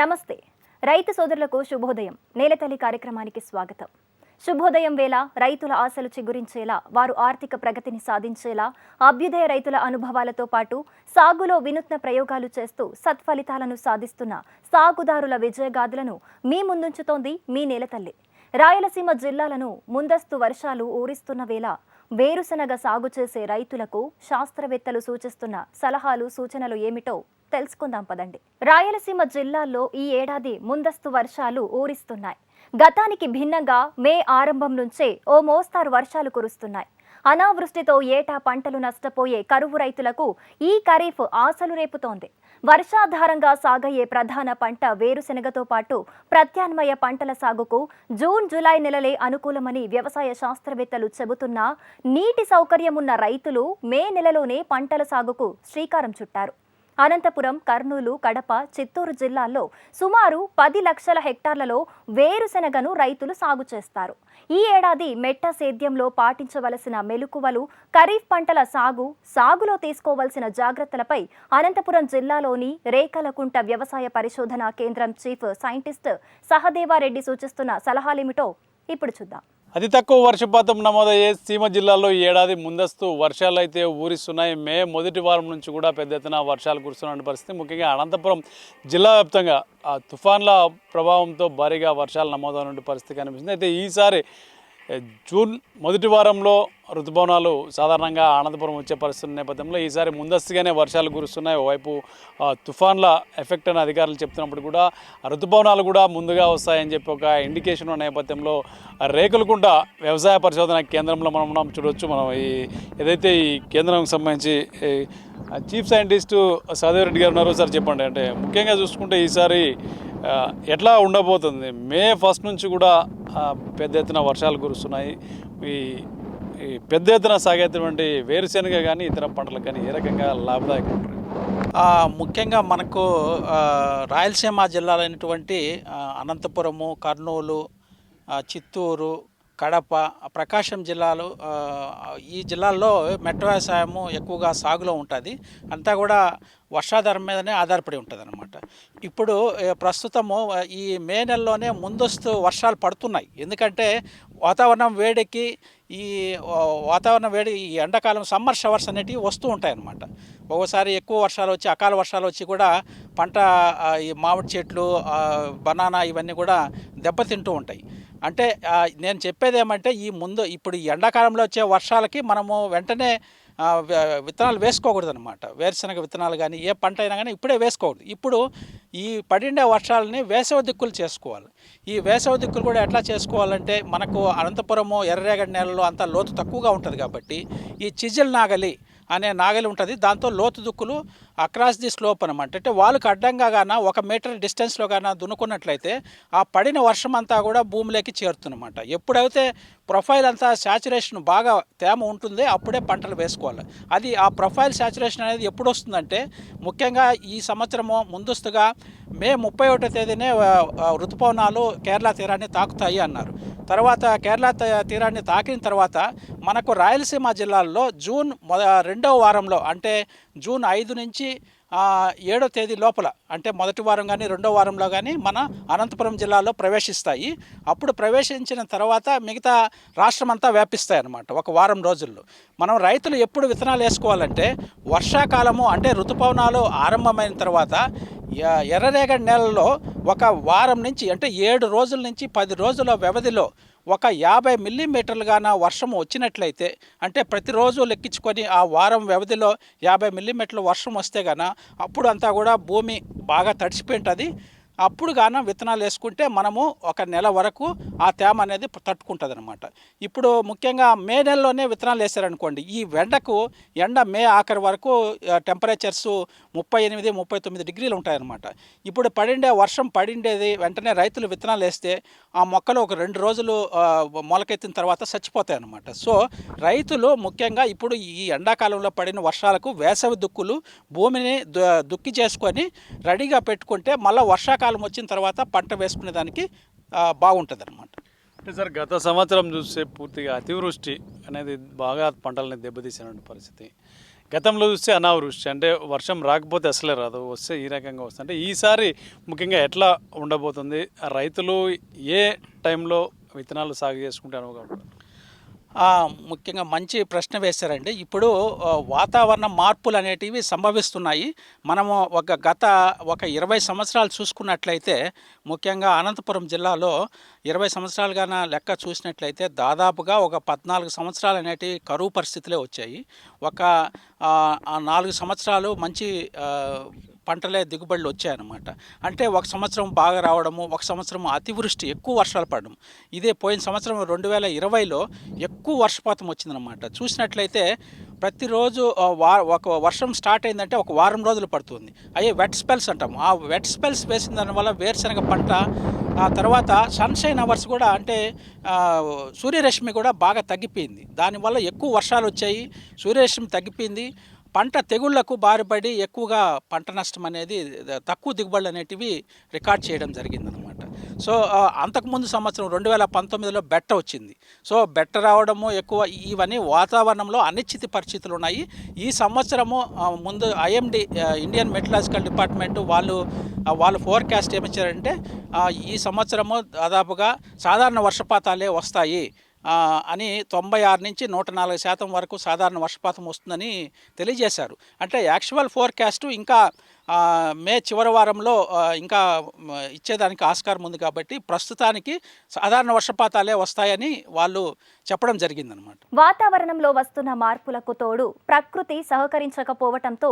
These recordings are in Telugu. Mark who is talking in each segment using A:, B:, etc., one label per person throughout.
A: నమస్తే. రైతు సోదరులకు శుభోదయం. నేలతల్లి కార్యక్రమానికి స్వాగతం. శుభోదయం వేళ రైతుల ఆశలు చిగురించేలా వారు ఆర్థిక ప్రగతిని సాధించేలా అభ్యుదయ రైతుల అనుభవాలతో పాటు సాగులో వినూత్న ప్రయోగాలు చేస్తూ సత్ఫలితాలను సాధిస్తున్న సాగుదారుల విజయగాథలను మీ ముందుంచుతోంది మీ నేలతల్లి రాయలసీమ జిల్లాలను ముందస్తు వర్షాలు ఊరిస్తున్న వేళ వేరుశనగ సాగు చేసే రైతులకు శాస్త్రవేత్తలు సూచిస్తున్న సలహాలు సూచనలు ఏమిటో తెలుసుకుందాం పదండి. రాయలసీమ జిల్లాల్లో ఈ ఏడాది ముందస్తు వర్షాలు ఊరిస్తున్నాయి. గతానికి భిన్నంగా మే ఆరంభం నుంచే ఓ మోస్తారు వర్షాలు కురుస్తున్నాయి. అనావృష్టితో ఏటా పంటలు నష్టపోయే కరువు రైతులకు ఈ ఖరీఫ్ ఆశలు రేపుతోంది. వర్షాధారంగా సాగయ్యే ప్రధాన పంట వేరుశెనగతో పాటు ప్రత్యామ్నాయ పంటల సాగుకు జూన్ జూలై నెలలే అనుకూలమని వ్యవసాయ శాస్త్రవేత్తలు చెబుతున్నా నీటి సౌకర్యం ఉన్న రైతులు మే నెలలోనే పంటల సాగుకు శ్రీకారం చుట్టారు. అనంతపురం కర్నూలు కడప చిత్తూరు జిల్లాల్లో సుమారు పది లక్షల హెక్టార్లలో వేరుశెనగను రైతులు సాగు చేస్తారు. ఈ ఏడాది మెట్ట సేద్యంలో పాటించవలసిన మెలకువలు ఖరీఫ్ పంటల సాగు సాగులో తీసుకోవలసిన జాగ్రత్తలపై అనంతపురం జిల్లాలోని రేకలకుంట వ్యవసాయ పరిశోధన కేంద్రం చీఫ్ సైంటిస్ట్ సహదేవారెడ్డి సూచిస్తున్న సలహాలేమిటో ఇప్పుడు చూద్దాం.
B: అతి తక్కువ వర్షపాతం నమోదయ్యే సీమ జిల్లాలో ఈ ఏడాది ముందస్తు వర్షాలు అయితే ఊరిస్తున్నాయి. మే మొదటి వారం నుంచి కూడా పెద్ద ఎత్తున వర్షాలు కురుస్తున్న పరిస్థితి. ముఖ్యంగా అనంతపురం జిల్లా వ్యాప్తంగా ఆ తుఫాన్ల ప్రభావంతో భారీగా వర్షాలు నమోదైన పరిస్థితి కనిపిస్తుంది. అయితే ఈసారి జూన్ మొదటి వారంలో ఋతుపవనాలు సాధారణంగా అనంతపురం వచ్చే పరిస్థితి నేపథ్యంలో ఈసారి ముందస్తుగానే వర్షాలు కురుస్తున్నాయి. ఓవైపు ఆ, తుఫాన్ల ఎఫెక్ట్ అని అధికారులు చెప్తున్నప్పుడు కూడా ఆ ఋతుపవనాలు కూడా ముందుగా వస్తాయని చెప్పి ఒక ఇండికేషన్ నేపథ్యంలో రేకులకుంట వ్యవసాయ పరిశోధన కేంద్రంలో మనం ఉన్నాం. చూడొచ్చు మనం ఈ ఏదైతే ఈ కేంద్రానికి సంబంధించి చీఫ్ సైంటిస్టు చీఫ్ రెడ్డి గారు ఉన్నారో సార్ చెప్పండి. అంటే ముఖ్యంగా చూసుకుంటే ఈసారి ఎట్లా ఉండబోతుంది? మే ఫస్ట్ నుంచి కూడా పెద్ద ఎత్తున వర్షాలు కురుస్తున్నాయి. ఈ ఈ పెద్ద ఎత్తున సాగేటువంటి వేరుశెనగ కానీ ఇతర పంటలకు కానీ ఏ రకంగా లాభదాయకం ఉంటుంది?
C: ముఖ్యంగా మనకు రాయలసీమ జిల్లాలైనటువంటి అనంతపురము కర్నూలు చిత్తూరు కడప ప్రకాశం జిల్లాలో ఈ జిల్లాల్లో మెట్ట వ్యవసాయము ఎక్కువగా సాగులో ఉంటుంది. అంతా కూడా వర్షాధారం మీదనే ఆధారపడి ఉంటుంది అనమాట ఇప్పుడు ప్రస్తుతము ఈ మే నెలలోనే ముందస్తు వర్షాలు పడుతున్నాయి. ఎందుకంటే వాతావరణం వేడికి ఈ వాతావరణం వాతావరణ వేడి ఈ ఎండాకాలం సమ్మర్ షవర్స్ అనేటివి వస్తూ ఉంటాయన్నమాట. ఒక్కోసారి ఎక్కువ వర్షాలు వచ్చి అకాల వర్షాలు వచ్చి కూడా పంట ఈ మామిడి చెట్లు బనానా ఇవన్నీ కూడా దెబ్బతింటూ ఉంటాయి. అంటే నేను చెప్పేది ఏమంటే ఈ ముందు ఇప్పుడు ఈ ఎండాకాలంలో వచ్చే వర్షాలకి మనము వెంటనే విత్తనాలు వేసుకోకూడదు అనమాట వేరుశనగ విత్తనాలు కానీ ఏ పంట అయినా కానీ ఇప్పుడే వేసుకోకూడదు. ఇప్పుడు ఈ పడిండే వర్షాలని వేసవ దిక్కులు చేసుకోవాలి. ఈ వేసవ దిక్కులు కూడా ఎట్లా చేసుకోవాలంటే మనకు అనంతపురము ఎర్రరేగడి నేలలో అంత లోతు తక్కువగా ఉంటుంది కాబట్టి ఈ చిజిల్ నాగలి అనే నాగలి ఉంటుంది. దాంతో లోతు దుక్కులు అక్రాస్ ది స్లోప్ అనమాట అంటే వాళ్ళకి అడ్డంగా గాన ఒక మీటర్ డిస్టెన్స్లో గాన దున్నుకున్నట్లయితే ఆ పడిన వర్షం అంతా కూడా భూమిలోకి చేరుతుందన్నమాట. ఎప్పుడైతే ప్రొఫైల్ అంతా శాచురేషన్ బాగా తేమ ఉంటుంది అప్పుడే పంటలు వేసుకోవాలి. అది ఆ ప్రొఫైల్ శాచురేషన్ అనేది ఎప్పుడు వస్తుందంటే ముఖ్యంగా ఈ సంవత్సరము ముందస్తుగా మే ముప్పై ఒకటో తేదీనే ఋతుపవనాలు కేరళ తీరాన్ని తాకుతాయి అన్నారు. తర్వాత కేరళ తీరాన్ని తాకిన తర్వాత మనకు రాయలసీమ జిల్లాల్లో జూన్ మొద రెండవ వారంలో అంటే జూన్ ఐదు నుంచి ఏడో తేదీ లోపల అంటే మొదటి వారం కానీ రెండో వారంలో కానీ మన అనంతపురం జిల్లాలో ప్రవేశిస్తాయి. అప్పుడు ప్రవేశించిన తర్వాత మిగతా రాష్ట్రం అంతా వ్యాపిస్తాయి అన్నమాట ఒక వారం రోజుల్లో. మనం రైతులు ఎప్పుడు విత్తనాలు వేసుకోవాలంటే వర్షాకాలము అంటే ఋతుపవనాలు ఆరంభమైన తర్వాత ఎ- ఎర్రరేగడి నేలలో ఒక వారం నుంచి అంటే ఏడు రోజుల నుంచి పది రోజుల వ్యవధిలో ఒక యాభై మిల్లీమీటర్లుగాన వర్షం వచ్చినట్లయితే అంటే ప్రతిరోజు లెక్కించుకొని ఆ వారం వ్యవధిలో యాభై మిల్లీమీటర్ల వర్షం వస్తే గాన అప్పుడు అంతా కూడా భూమి బాగా తడిచిపోయింటుంది అప్పుడు గాన విత్తనాలు వేసుకుంటే మనము ఒక నెల వరకు ఆ తేమ అనేది తట్టుకుంటుంది అనమాట ఇప్పుడు ముఖ్యంగా మే నెలలోనే విత్తనాలు వేసారనుకోండి ఈ ఎండకు ఎండ మే ఆఖరి వరకు టెంపరేచర్స్ ముప్పై ఎనిమిది ముప్పై తొమ్మిది డిగ్రీలు ఉంటాయన్నమాట. ఇప్పుడు పడిండే వర్షం పడిండేది వెంటనే రైతులు విత్తనాలు వేస్తే ఆ మొక్కలు ఒక రెండు రోజులు మొలకెత్తిన తర్వాత చచ్చిపోతాయి అనమాట సో రైతులు ముఖ్యంగా ఇప్పుడు ఈ ఎండాకాలంలో పడిన వర్షాలకు వేసవి దుక్కులు భూమిని దు- దుక్కి చేసుకొని రెడీగా పెట్టుకుంటే మళ్ళీ వర్షాకాలం వచ్చిన తర్వాత పంట వేసుకునే దానికి బాగుంటుంది అనమాట
B: అంటే సార్ గత సంవత్సరం చూస్తే పూర్తిగా అతివృష్టి అనేది బాగా పంటలని దెబ్బతీసినటువంటి పరిస్థితి. గతంలో చూస్తే అనావృష్టి అంటే వర్షం రాకపోతే అసలే రాదు వస్తే ఈ రకంగా వస్తుంది. అంటే ఈసారి ముఖ్యంగా ఎట్లా ఉండబోతుంది? ఆ రైతులు ఏ టైంలో విత్తనాలు సాగు చేసుకుంటే అనుకుంటారు
C: ముఖ్యంగా మంచి ప్రశ్న వేశారండి. ఇప్పుడు వాతావరణ మార్పులు అనేటివి సంభవిస్తున్నాయి. మనము ఒక గత ఒక ఇరవై సంవత్సరాలు చూసుకున్నట్లయితే ముఖ్యంగా అనంతపురం జిల్లాలో ఇరవై సంవత్సరాలుగా లెక్క చూసినట్లయితే దాదాపుగా ఒక పద్నాలుగు సంవత్సరాలు అనేటివి కరువు పరిస్థితులే వచ్చాయి. ఒక నాలుగు సంవత్సరాలు మంచి పంటలే దిగుబడులు వచ్చాయన్నమాట. అంటే ఒక సంవత్సరం బాగా రావడము ఒక సంవత్సరం అతివృష్టి ఎక్కువ వర్షాలు పడడం. ఇదే పోయిన సంవత్సరం రెండు వేల ఇరవైలో ఎక్కువ వర్షపాతం వచ్చిందనమాట చూసినట్లయితే ప్రతిరోజు వా ఒక వర్షం స్టార్ట్ అయిందంటే ఒక వారం రోజులు పడుతుంది. అయ్యే వెట్ స్పెల్స్ అంటాం ఆ వెట్ స్పెల్స్ వేసిన దానివల్ల వేరుశనగ పంట ఆ తర్వాత సన్షైన్ అవర్స్ కూడా అంటే సూర్యరశ్మి కూడా బాగా తగ్గిపోయింది. దానివల్ల ఎక్కువ వర్షాలు వచ్చాయి. సూర్యరశ్మి తగ్గిపోయింది. పంట తెగుళ్ళకు బారిపడి ఎక్కువగా పంట నష్టం అనేది తక్కువ దిగుబడులు అనేటివి రికార్డ్ చేయడం జరిగిందనమాట సో అంతకుముందు సంవత్సరం రెండు వేల పంతొమ్మిదిలో బెట్ట వచ్చింది. సో బెట్ట రావడము ఎక్కువ ఇవన్నీ వాతావరణంలో అనిశ్చిత పరిస్థితులు ఉన్నాయి. ఈ సంవత్సరము ముందు ఐఎండి ఇండియన్ మెటలాజికల్ డిపార్ట్మెంట్ వాళ్ళు వాళ్ళు ఫోర్కాస్ట్ ఏమిచ్చారంటే ఈ సంవత్సరము దాదాపుగా సాధారణ వర్షపాతాలే వస్తాయి. అని తొంభై ఆరు నుంచి నూట నాలుగు శాతం వరకు సాధారణ వర్షపాతం వస్తుందని తెలియజేశారు. అంటే యాక్చువల్ ఫోర్కాస్టు ఇంకా మే చివరి వారంలో ఇంకా ఇచ్చేదానికి ఆస్కారం ఉంది కాబట్టి ప్రస్తుతానికి సాధారణ వర్షపాతాలే వస్తాయని వాళ్ళు చెప్పడం జరిగిందనమాట.
A: వాతావరణంలో వస్తున్న మార్పులకు తోడు ప్రకృతి సహకరించకపోవటంతో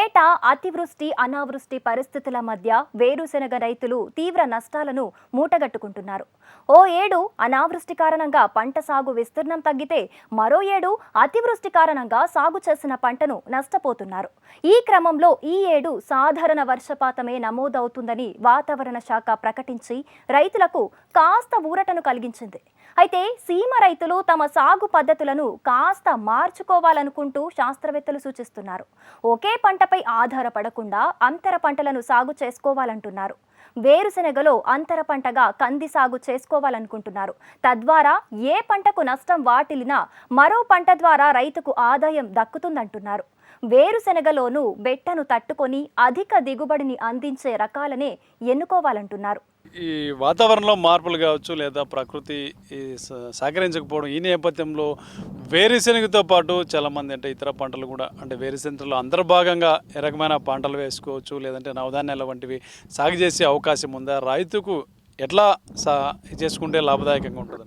A: ఏటా అతివృష్టి అనావృష్టి పరిస్థితుల మధ్య వేరుశెనగ రైతులు తీవ్ర నష్టాలను మూటగట్టుకుంటున్నారు. ఓ ఏడు అనావృష్టి కారణంగా పంట సాగు విస్తీర్ణం తగ్గితే మరో ఏడు అతివృష్టి కారణంగా సాగు చేసిన పంటను నష్టపోతున్నారు. ఈ క్రమంలో ఈ ఏడు సాధారణ వర్షపాతమే నమోదవుతుందని వాతావరణ శాఖ ప్రకటించి రైతులకు కాస్త ఊరటను కలిగించింది. అయితే సీమ రైతులు తమ సాగు పద్ధతులను కాస్త మార్చుకోవాలనుకుంటూ శాస్త్రవేత్తలు సూచిస్తున్నారు. ఒకే పంటపై ఆధారపడకుండా అంతర పంటలను సాగు చేసుకోవాలంటున్నారు. వేరుశెనగలో అంతర పంటగా కంది సాగు చేసుకోవాలనుకుంటున్నారు. తద్వారా ఏ పంటకు నష్టం వాటిల్లినా మరో పంట ద్వారా రైతుకు ఆదాయం దక్కుతుందంటున్నారు. వేరుశెనగలోనూ బెట్టను తట్టుకొని అధిక దిగుబడిని అందించే రకాలనే ఎన్నుకోవాలంటున్నారు.
B: ఈ వాతావరణంలో మార్పులు కావచ్చు లేదా ప్రకృతి ఈ స- సహకరించకపోవడం ఈ నేపథ్యంలో వేరుశెనగతో పాటు చాలామంది అంటే ఇతర పంటలు కూడా అంటే వేరుశెనగలో అంతర్భాగంగా ఏ రకమైన పంటలు వేసుకోవచ్చు లేదంటే నవధాన్యాల వంటివి సాగు చేసే అవకాశం ఉందా? రైతుకు ఎట్లా సా చేసుకుంటే లాభదాయకంగా ఉంటుంది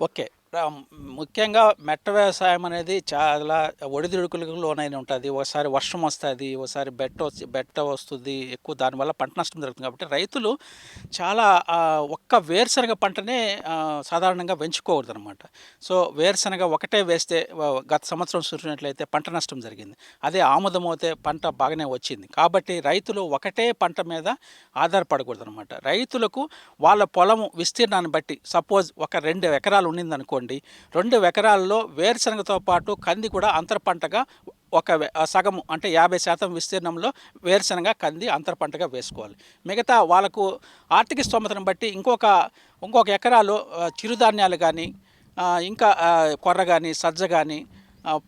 C: ఓకే. ముఖ్యంగా మెట్ట వ్యవసాయం అనేది చాలా ఒడిదుడుకులకు లోనైన ఉంటుంది. ఒకసారి వర్షం వస్తుంది ఒకసారి బెట్ట వచ్చి బెట్ట వస్తుంది ఎక్కువ దానివల్ల పంట నష్టం జరుగుతుంది. కాబట్టి రైతులు చాలా ఒక్క వేరుశనగ పంటనే సాధారణంగా పెంచుకోకూడదు అనమాట సో వేరుశనగ ఒకటే వేస్తే గత సంవత్సరం చూసినట్లయితే పంట నష్టం జరిగింది. అదే ఆముదం అయితే పంట బాగానే వచ్చింది. కాబట్టి రైతులు ఒకటే పంట మీద ఆధారపడకూడదు అనమాట రైతులకు వాళ్ళ పొలము విస్తీర్ణాన్ని బట్టి సపోజ్ ఒక రెండు ఎకరాలు అనుకోండి రెండు ఎకరాల్లో వేరుశనగతో పాటు కంది కూడా అంతర పంటగా ఒక సగము అంటే యాభై శాతం విస్తీర్ణంలో వేరుశనగ కంది అంతర పంటగా వేసుకోవాలి. మిగతా వాళ్ళకు ఆర్థిక స్తోమతను బట్టి ఇంకొక ఇంకొక ఎకరాలో చిరుధాన్యాలు కానీ ఇంకా కొర్ర కానీ సజ్జ కానీ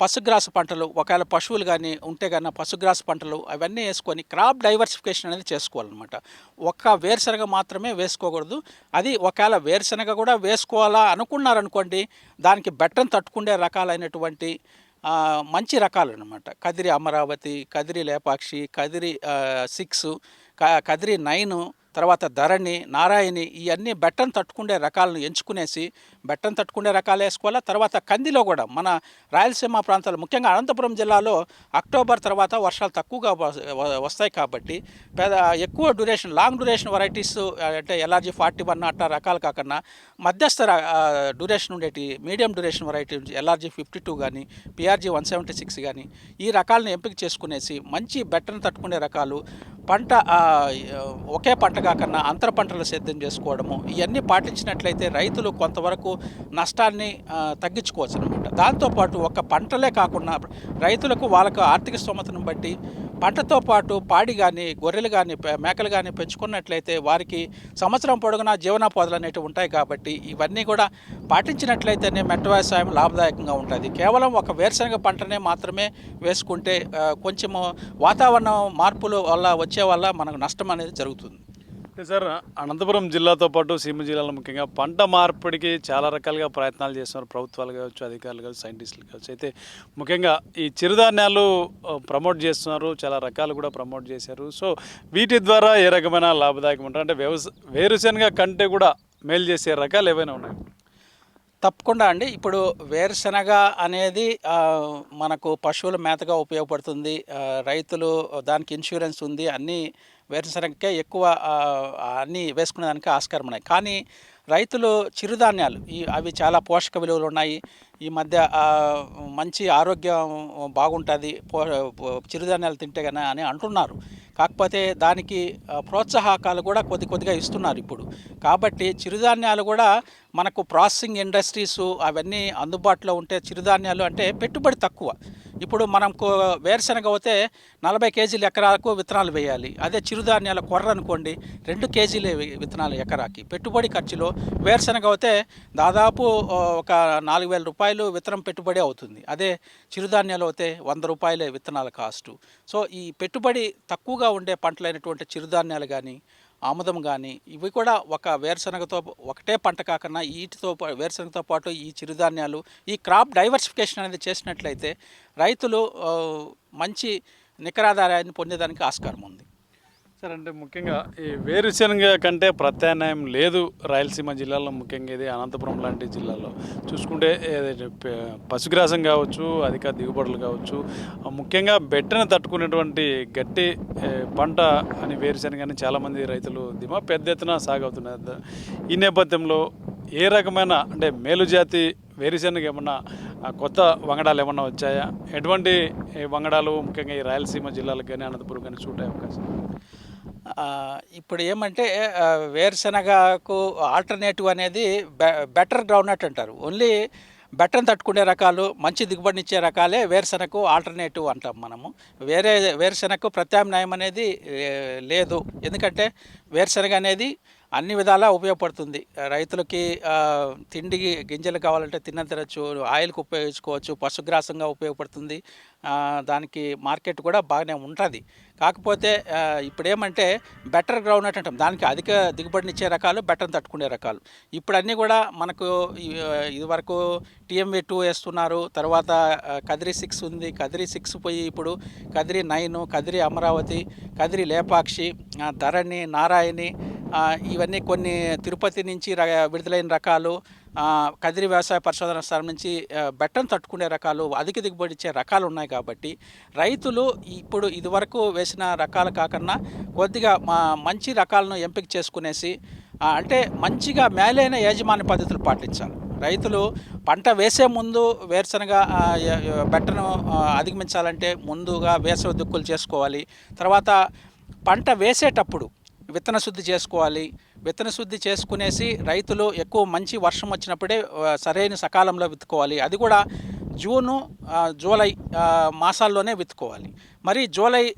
C: పశుగ్రాస పంటలు ఒకవేళ పశువులు కానీ ఉంటే కానీ పశుగ్రాస పంటలు అవన్నీ వేసుకొని క్రాప్ డైవర్సిఫికేషన్ అనేది చేసుకోవాలన్నమాట. ఒక్క వేరుశనగ మాత్రమే వేసుకోకూడదు. అది ఒకవేళ వేరుశనగ కూడా వేసుకోవాలా అనుకున్నారనుకోండి దానికి బెట్టను తట్టుకునే రకాలైనటువంటి మంచి రకాలు అనమాట కదిరి అమరావతి కదిరి లేపాక్షి కదిరి సిక్స్ క కదిరి నైను తర్వాత ధరణి నారాయణి ఇవన్నీ బెట్టను తట్టుకునే రకాలను ఎంచుకునేసి బెట్టను తట్టుకునే రకాలు వేసుకోవాలా? తర్వాత కందిలో కూడా మన రాయలసీమ ప్రాంతాలు ముఖ్యంగా అనంతపురం జిల్లాలో అక్టోబర్ తర్వాత వర్షాలు తక్కువగా వ- వస్తాయి కాబట్టి పెద్ద ఎక్కువ డ్యూరేషన్ లాంగ్ డ్యూరేషన్ వెరైటీస్ అంటే ఎల్ఆర్జీ ఫార్టీ వన్ అట్లా రకాలు కాకుండా మధ్యస్థ డ్యూరేషన్ ఉండేటి medium duration variety LRG fifty two కానీ పిఆర్జీ వన్ సెవెంటీ సిక్స్ కానీ ఈ రకాలను ఎంపిక చేసుకునేసి మంచి బెట్టను తట్టుకునే రకాలు పంట ఒకే పంట కాకుండా అంతర పంటలు సేద్యం చేసుకోవడము ఇవన్నీ పాటించినట్లయితే రైతులు కొంతవరకు నష్టాన్ని తగ్గించుకోవచ్చు అనమాట దాంతోపాటు ఒక పంటలే కాకుండా రైతులకు వాళ్ళకు ఆర్థిక స్తోమతను బట్టి పంటతో పాటు పాడి కానీ గొర్రెలు కానీ మేకలు కానీ పెంచుకున్నట్లయితే వారికి సంవత్సరం పొడుగునా జీవనోపాధులు అనేవి ఉంటాయి కాబట్టి ఇవన్నీ కూడా పాటించినట్లయితేనే మెట్ట వ్యవసాయం లాభదాయకంగా ఉంటుంది. కేవలం ఒక వేరుశనగ పంటనే మాత్రమే వేసుకుంటే కొంచెము వాతావరణం మార్పుల వల్ల వచ్చే వల్ల మనకు నష్టం అనేది జరుగుతుంది.
B: అంటే సార్. అనంతపురం జిల్లాతో పాటు సీమ జిల్లాలో ముఖ్యంగా పంట మార్పిడికి చాలా రకాలుగా ప్రయత్నాలు చేస్తున్నారు ప్రభుత్వాలు కావచ్చు అధికారులు కావచ్చు సైంటిస్టులు కావచ్చు. అయితే ముఖ్యంగా ఈ చిరుధాన్యాలు ప్రమోట్ చేస్తున్నారు చాలా రకాలు కూడా ప్రమోట్ చేశారు. సో వీటి ద్వారా ఏ రకమైన లాభదాయకం ఉంటారు అంటే వ్యవసాయ వేరుశనగ కంటే కూడా మేలు చేసే రకాలు ఏవైనా ఉన్నాయి?
C: తప్పకుండా అండి. ఇప్పుడు వేరుశనగ అనేది మనకు పశువుల మేతగా ఉపయోగపడుతుంది. రైతులు దానికి ఇన్సూరెన్స్ ఉంది అన్నీ వేరుశనగకే ఎక్కువ అన్నీ వేసుకునే దానికి ఆస్కారం ఉన్నాయి. కానీ రైతులు చిరుధాన్యాలు ఈ అవి చాలా పోషక విలువలు ఉన్నాయి. ఈ మధ్య మంచి ఆరోగ్యం బాగుంటుంది పో చిరుధాన్యాలు తింటే కన్నా అని అంటున్నారు. కాకపోతే దానికి ప్రోత్సాహకాలు కూడా కొద్ది కొద్దిగా ఇస్తున్నారు ఇప్పుడు. కాబట్టి చిరుధాన్యాలు కూడా మనకు ప్రాసెసింగ్ ఇండస్ట్రీస్ అవన్నీ అందుబాటులో ఉంటే చిరుధాన్యాలు అంటే పెట్టుబడి తక్కువ. ఇప్పుడు మనం వేరుశనగ అయితే నలభై కేజీలు ఎకరాకు విత్తనాలు వేయాలి. అదే చిరుధాన్యాల కొర్ర అనుకోండి రెండు కేజీలే విత్తనాలు ఎకరాకి. పెట్టుబడి ఖర్చులో వేరుశనగ అయితే దాదాపు ఒక నాలుగు వేల రూపాయలు విత్తనం పెట్టుబడి అవుతుంది. అదే చిరుధాన్యాలు అయితే వంద రూపాయలే విత్తనాల కాస్టు. సో ఈ పెట్టుబడి తక్కువగా ఉండే పంటలైనటువంటి చిరుధాన్యాలు కానీ ఆముదం కానీ ఇవి కూడా ఒక వేరుశనగతో ఒకటే పంట కాకుండా వీటితో వేరుశనగతో పాటు ఈ చిరుధాన్యాలు ఈ క్రాప్ డైవర్సిఫికేషన్ అనేది చేసినట్లయితే రైతులు మంచి నికరాదాయాన్ని పొందేదానికి ఆస్కారం ఉంది.
B: సార్ అంటే ముఖ్యంగా ఈ వేరుశనగ కంటే ప్రత్యామ్నాయం లేదు రాయలసీమ జిల్లాలో ముఖ్యంగా ఇది అనంతపురం లాంటి జిల్లాలో. చూసుకుంటే పశుగ్రాసం కావచ్చు అధిక దిగుబడులు కావచ్చు ముఖ్యంగా బెట్టను తట్టుకునేటువంటి గట్టి పంట అని వేరుశనగని చాలామంది రైతులు దిమా పెద్ద ఎత్తున సాగవుతున్నారు. ఈ నేపథ్యంలో ఏ రకమైన అంటే మేలు జాతి వేరుశనగ ఏమన్నా కొత్త వంగడాలు ఏమన్నా వచ్చాయా? ఎటువంటి వంగడాలు ముఖ్యంగా ఈ రాయలసీమ జిల్లాలకు కానీ అనంతపురం కానీ చూడే అవకాశం?
C: ఇప్పుడు ఏమంటే వేరుశనగకు ఆల్టర్నేటివ్ అనేది బె- బెటర్ గ్రౌండ్నట్ అంటారు. ఓన్లీ బెటర్ని తట్టుకునే రకాలు మంచి దిగుబడినిచ్చే రకాలే వేరుశనగకు ఆల్టర్నేటివ్ అంటాం మనము. వేరే వేరుశనగకు ప్రత్యామ్నాయం అనేది లేదు. ఎందుకంటే వేరుశనగ అనేది అన్ని విధాలా ఉపయోగపడుతుంది. రైతులకి తిండి తిండికి గింజలు కావాలంటే తిన్న తినచ్చు ఆయిల్కి ఉపయోగించుకోవచ్చు పశుగ్రాసంగా ఉపయోగపడుతుంది. దానికి మార్కెట్ కూడా బాగానే ఉంటుంది. కాకపోతే ఇప్పుడేమంటే బెటర్ గ్రౌండ్ అంటాం దానికి అధిక దిగుబడినిచ్చే రకాలు బెటర్ తట్టుకునే రకాలు. ఇప్పుడు అన్నీ కూడా మనకు ఇదివరకు టీఎంవీ టీఎంవి టూ వేస్తున్నారు. తర్వాత కదిరి సిక్స్ ఉంది. కదిరి సిక్స్ పోయి ఇప్పుడు కదిరి నైన్ కదిరి అమరావతి కదిరి లేపాక్షి ధరణి నారాయణి ఇవన్నీ కొన్ని తిరుపతి నుంచి విడుదలైన రకాలు. కదిరి వ్యవసాయ పరిశోధన స్థలం నుంచి బెట్టను తట్టుకునే రకాలు అధిక దిగుబడి ఇచ్చే రకాలు ఉన్నాయి కాబట్టి రైతులు ఇప్పుడు ఇదివరకు వేసిన రకాలు కాకుండా కొద్దిగా మా మంచి రకాలను ఎంపిక చేసుకునేసి అంటే మంచిగా మేలైన యాజమాన్య పద్ధతులు పాటించాలి. రైతులు పంట వేసే ముందు వేరుశనగ బెట్టను అధిగమించాలంటే ముందుగా వేసవి దుక్కులు చేసుకోవాలి. తర్వాత పంట వేసేటప్పుడు విత్తన శుద్ధి చేసుకోవాలి. విత్తన శుద్ధి చేసుకునేసి రైతులు ఎక్కువ మంచి వర్షం వచ్చినప్పుడే సరైన సకాలంలో విత్తుకోవాలి. అది కూడా జూను జూలై మాసాల్లోనే విత్తుకోవాలి. మరి జూలై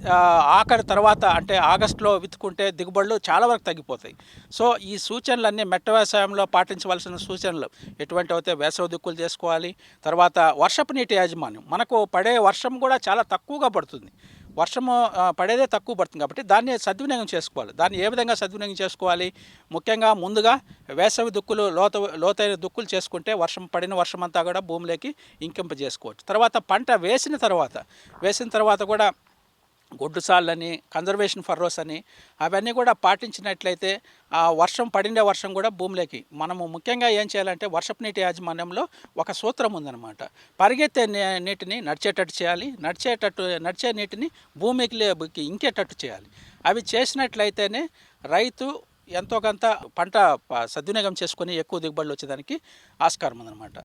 C: ఆఖరి తర్వాత అంటే ఆగస్టులో విత్తుకుంటే దిగుబడులు చాలా వరకు తగ్గిపోతాయి. సో ఈ సూచనలన్నీ మెట్ట వ్యవసాయంలో పాటించవలసిన సూచనలు ఎటువంటి అయితే వేసవి దిక్కులు చేసుకోవాలి. తర్వాత వర్షపు నీటి యాజమాన్యం. మనకు పడే వర్షం కూడా చాలా తక్కువగా పడుతుంది. వర్షము పడేదే తక్కువ పడుతుంది కాబట్టి దాన్ని సద్వినియోగం చేసుకోవాలి. దాన్ని ఏ విధంగా సద్వినియోగం చేసుకోవాలి? ముఖ్యంగా ముందుగా వేసవి దుక్కులు లోత లోతైన దుక్కులు చేసుకుంటే వర్షం పడిన వర్షం అంతా కూడా భూమిలోకి ఇంకింప చేసుకోవచ్చు తర్వాత పంట వేసిన తర్వాత వేసిన తర్వాత కూడా గొడ్డు కన్జర్వేషన్ ఫర్రోస్ అని అవన్నీ కూడా పాటించినట్లయితే ఆ వర్షం పడిండే వర్షం కూడా భూమిలోకి. మనము ముఖ్యంగా ఏం చేయాలంటే వర్షపు నీటి యాజమాన్యంలో ఒక సూత్రం ఉందన్నమాట. పరిగెత్తే నీటిని నడిచేటట్టు చేయాలి. నడిచేటట్టు నడిచే నీటిని భూమికి ఇంకేటట్టు చేయాలి. అవి చేసినట్లయితేనే రైతు ఎంతో కొంత పంట సద్వినియోగం చేసుకొని ఎక్కువ దిగుబడులు వచ్చేదానికి ఆస్కారం ఉందన్నమాట.